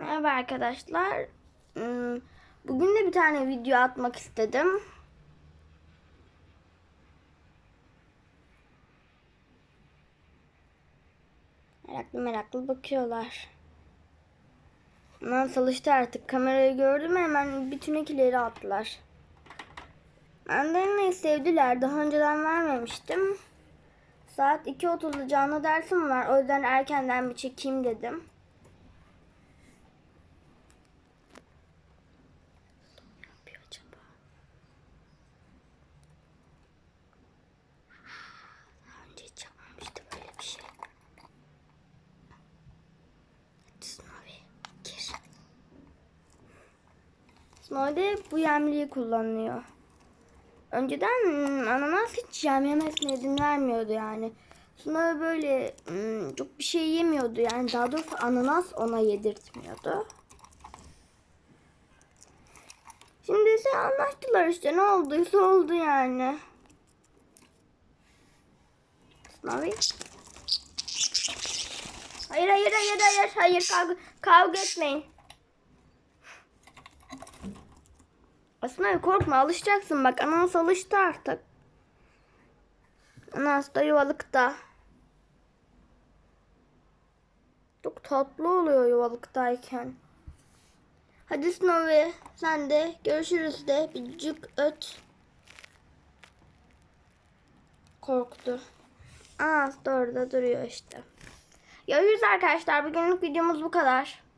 Merhaba arkadaşlar. Hmm, Bugün de bir tane video atmak istedim. Meraklı meraklı bakıyorlar. Nasıl alıştı artık. Kamerayı gördüm hemen bütün ikileri attılar. Mandalina'yı sevdiler. Daha önceden vermemiştim. Saat 2.30'da canlı dersim var. O yüzden erkenden bir çekeyim dedim. Ne yapıyor acaba? Daha önce hiç yapmamıştı böyle bir şey. Snowy gir. Snowy de bu yemliği kullanıyor. Önceden hmm, ananas hiç yem yemesine izin vermiyordu yani. Snowy böyle hmm, çok bir şey yemiyordu yani daha doğrusu ananas ona yedirtmiyordu. Şimdi ise anlaştılar işte ne olduysa oldu yani. Snowy. Hayır hayır hayır hayır hayır kavga, kavga etmeyin. Aslında korkma alışacaksın bak ananas alıştı artık. Ananas da yuvalıkta. Çok tatlı oluyor yuvalıktayken. Hadi Snowy sen de görüşürüz de bir cık öt. Korktu. Ananas da orada duruyor işte. Görüşürüz arkadaşlar. Bugünlük videomuz bu kadar.